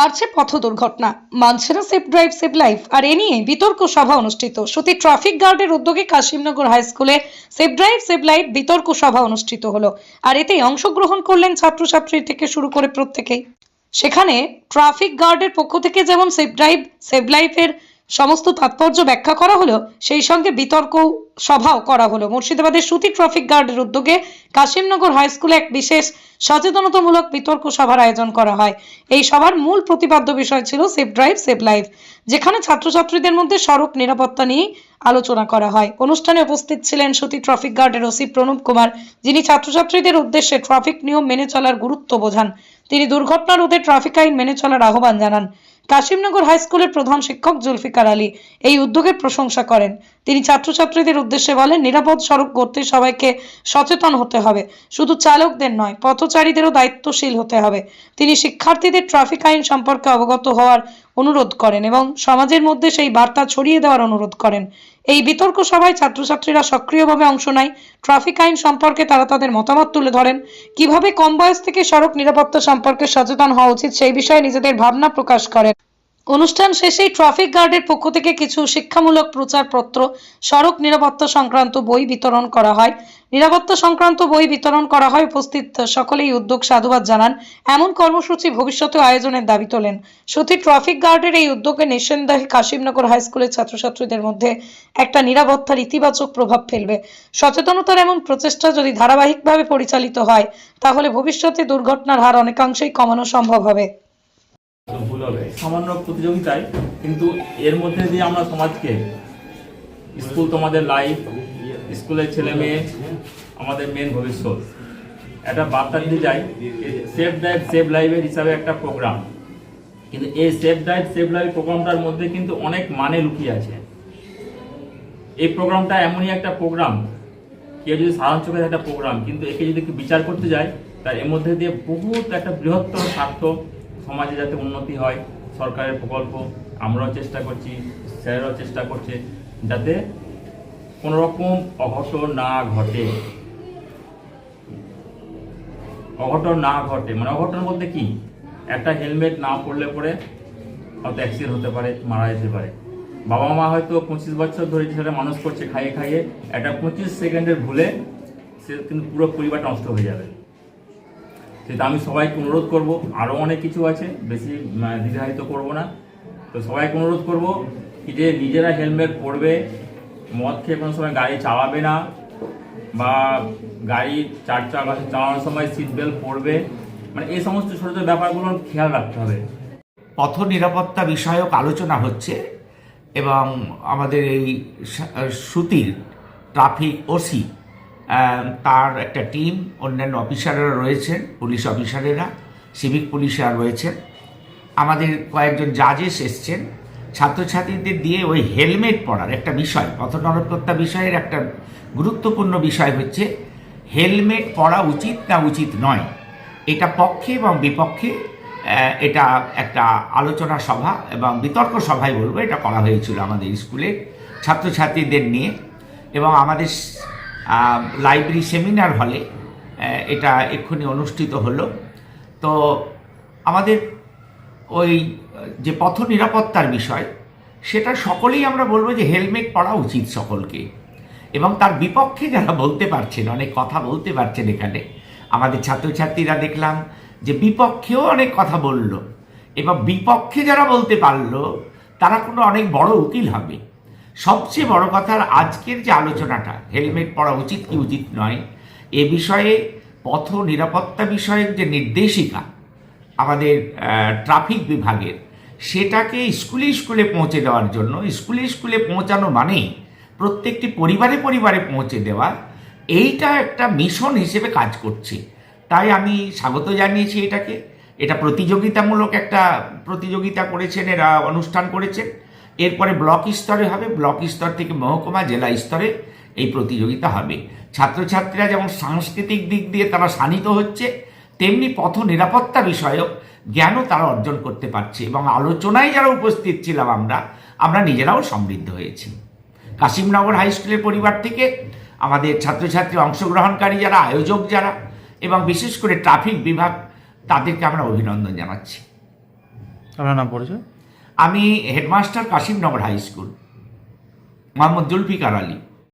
বাড়ছে পথ দুর্ঘটনা। মানছে না সেফ ড্রাইভ, সেফ লাইফ। আর এ নিয়ে বিতর্ক সভা অনুষ্ঠিত। সতী ট্রাফিক গার্ডের উদ্যোগে কাশিমনগর হাই স্কুলে সেফ ড্রাইভ, সেফ লাইফ বিতর্ক সভা অনুষ্ঠিত হলো। আর এতে অংশগ্রহণ করলেন ছাত্রছাত্রী থেকে শুরু করে প্রত্যেকেই। সেখানে ট্রাফিক গার্ডের পক্ষ থেকে যেমন সেফ ড্রাইভ সেভ লাইফের সমস্ত তাৎপর্য ব্যাখ্যা করা হলো সেই সঙ্গে বিতর্ক সভাও করা হলো। মুর্শিদাবাদের সুতি ট্রাফিক গার্ডের উদ্যোগে কাশিমনগর হাই স্কুলে এক বিশেষ সচেতনতামূলক বিতর্ক সভার আয়োজন করা হয়। এই সভার মূল প্রতিপাদ্য বিষয় ছিল সেফ ড্রাইভ সেভ লাইফ, যেখানে ছাত্রছাত্রীদের মধ্যে সড়ক নিরাপত্তা নিয়ে আলোচনা করা হয়। অনুষ্ঠানে উপস্থিত ছিলেন সতী ট্রাফিক গার্ডের ওসি প্রণব কুমার, যিনি ছাত্রছাত্রীদের উদ্দেশ্যে ট্রাফিক নিয়ম মেনে চলার গুরুত্ব বোঝান। তিনি দুর্ঘটনা রোধে ট্রাফিক আইন মেনে চলার আহ্বান জানান। কাশিমনগর হাই স্কুলের প্রধান শিক্ষক জুলফিকার আলী এই উদ্যোগের প্রশংসা করেন। তিনি ছাত্রছাত্রীদের উদ্দেশ্যে বলেন, নিরাপদ সড়ক করতে সবাইকে সচেতন হতে হবে। শুধু চালকদের নয়, পথচারীদেরও দায়িত্বশীল হতে হবে। তিনি শিক্ষার্থীদের ট্রাফিক আইন সম্পর্কে অবগত হওয়ার অনুরোধ করেন এবং সমাজের মধ্যে সেই বার্তা ছড়িয়ে দেওয়ার অনুরোধ করেন। এই বিতর্ক সভায় ছাত্রছাত্রীরা সক্রিয়ভাবে অংশ নেয়। ট্রাফিক আইন সম্পর্কে তারা তাদের মতামত তুলে ধরেন। কীভাবে কম বয়স থেকে সড়ক নিরাপত্তা সম্পর্কে সচেতন হওয়া উচিত সেই বিষয়ে নিজেদের ভাবনা প্রকাশ করেন। অনুষ্ঠান শেষেই ট্রাফিক গার্ডের পক্ষ থেকে কিছু শিক্ষামূলক প্রচারপত্র, সড়ক নিরাপত্তা সংক্রান্ত বই বিতরণ করা হয়। নিরাপত্তা সংক্রান্ত বই বিতরণ করা হয় উপস্থিত সকলেই উদ্যোগ সাধুবাদ জানান। এমন কর্মসূচি ভবিষ্যতে আয়োজনের দাবি তোলেন। সতী ট্রাফিক গার্ডের এই উদ্যোগে নিঃসন্দেহে কাশিমনগর হাই স্কুলের ছাত্রছাত্রীদের মধ্যে একটা নিরাপত্তার ইতিবাচক প্রভাব ফেলবে। সচেতনতার এমন প্রচেষ্টা যদি ধারাবাহিকভাবে পরিচালিত হয়, তাহলে ভবিষ্যতে দুর্ঘটনার হার অনেকাংশেই কমানো সম্ভব হবে। ভুল হবে। সামান্য প্রতিযোগিতায়, কিন্তু এর মধ্যে দিয়ে আমরা সমাজকে, স্কুল তোমাদের লাইফ স্কুলের ছেলে মেয়ে, আমাদের মেন ভবিষ্যৎ। একটা বার্তা দিতে যাই সেফ ড্রাইভ সেভ লাইফের হিসাবে একটা প্রোগ্রাম কিন্তু এই সেফ ড্রাইভ সেভ লাইফ প্রোগ্রামটার মধ্যে কিন্তু অনেক মানে লুকিয়ে আছে। এই প্রোগ্রামটা এমনই একটা প্রোগ্রাম কেউ যদি সাধারণ চোখে একটা প্রোগ্রাম কিন্তু একে যদি বিচার করতে যায়, তার এর মধ্যে দিয়ে বহুত একটা বৃহত্তর স্বার্থ সমাজে যাতে উন্নতি হয়, সরকারের প্রকল্প, আমরাও চেষ্টা করছি, স্যারেরাও চেষ্টা করছে, যাতে কোনো রকম অঘটন না ঘটে। অঘটন না ঘটে। মানে অঘটন বলতে কি? একটা হেলমেট না পরলে পরে হয়তো অ্যাক্সিডেন্ট হতে পারে, মারা যেতে পারে। বাবা মা হয়তো পঁচিশ বছর ধরে সেটা মানুষ করছে, খাইয়ে খাইয়ে একটা পঁচিশ সেকেন্ডের ভুলে সে কিন্তু পুরো পরিবারটা নষ্ট হয়ে যাবে। সেটা আমি সবাইকে অনুরোধ করব। আরও অনেক কিছু আছে বেশি আহ, দ্বিধায়িত করব না। তো সবাইকে অনুরোধ করব কি যে নিজেরা হেলমেট পরবে মদ খেয়ে কোনো সময় গাড়ি চালাবে না বা গাড়ি চার চাকা চালানোর সময় সিট বেল্ট পরবে। মানে এই সমস্ত ছোটো ছোটো ব্যাপারগুলো খেয়াল রাখতে হবে। পথ নিরাপত্তা বিষয়ক আলোচনা হচ্ছে এবং আমাদের এই সুতির ট্রাফিক ওসি তার একটা টিম, অন্যান্য অফিসাররা রয়েছেেন পুলিশ অফিসারেরা, সিভিক পুলিশরা রয়েছেন আমাদের কয়েকজন জাজেস এসছেন, ছাত্রছাত্রীদের দিয়ে ওই হেলমেট পরার একটা বিষয় পথ নিরাপত্তা বিষয়ের একটা গুরুত্বপূর্ণ বিষয় হচ্ছে, হেলমেট পরা উচিত না উচিত নয়। এটা পক্ষে এবং বিপক্ষে এটা একটা আলোচনা সভা এবং বিতর্ক সভায় বলব, এটা করা হয়েছিল আমাদের স্কুলে ছাত্রছাত্রীদের নিয়ে। এবং আমাদের লাইব্রেরি সেমিনার হলে এটা এক্ষুনি অনুষ্ঠিত হলো। তো আমাদের ওই, যে পথ নিরাপত্তার বিষয়, সেটা সকলেই আমরা বলব যে হেলমেট পরা উচিত সকলকে। এবং তার বিপক্ষে যারা বলতে পারছেন, অনেক কথা বলতে পারছেন এখানে, আমাদের ছাত্রছাত্রীরা দেখলাম যে বিপক্ষেও অনেক কথা বলল। এবং বিপক্ষে যারা বলতে পারল, তারা কোনো অনেক বড় উকিল হবে। সবচেয়ে বড় কথার আজকের যে আলোচনাটা, হেলমেট পরা উচিত কি উচিত নয়, এ বিষয়ে পথ নিরাপত্তা বিষয়ক যে নির্দেশিকা আমাদের ট্রাফিক বিভাগের, সেটাকে স্কুলে স্কুলে পৌঁছে দেওয়ার জন্য, স্কুলে স্কুলে পৌঁছানো মানে প্রত্যেকটি পরিবারে পরিবারে পৌঁছে দেওয়া, এইটা একটা মিশন হিসেবে কাজ করছে। তাই আমি স্বাগত জানিয়েছি এটাকে। এটা প্রতিযোগিতামূলক একটা প্রতিযোগিতা করেছেন, এরা অনুষ্ঠান করেছেন। এরপরে ব্লক স্তরে হবে, ব্লক স্তর থেকে মহকুমা, জেলা স্তরে এই প্রতিযোগিতা হবে। ছাত্রছাত্রীরা যেমন সাংস্কৃতিক দিক দিয়ে তারা শানিত হচ্ছে, তেমনি পথ নিরাপত্তা বিষয়ক জ্ঞানও তারা অর্জন করতে পারছে এবং আলোচনায় যারা উপস্থিত ছিলাম আমরা আমরা নিজেরাও সমৃদ্ধ হয়েছি। কাশিমনগর হাই স্কুলের পরিবার থেকে আমাদের ছাত্রছাত্রী অংশগ্রহণকারী যারা, আয়োজক যারা এবং বিশেষ করে ট্রাফিক বিভাগ, তাদেরকে আমরা অভিনন্দন জানাচ্ছি। আপনার নাম পরিচয়? আমি headmaster Kashimnagar high school Mohammad Zulfiqar Ali.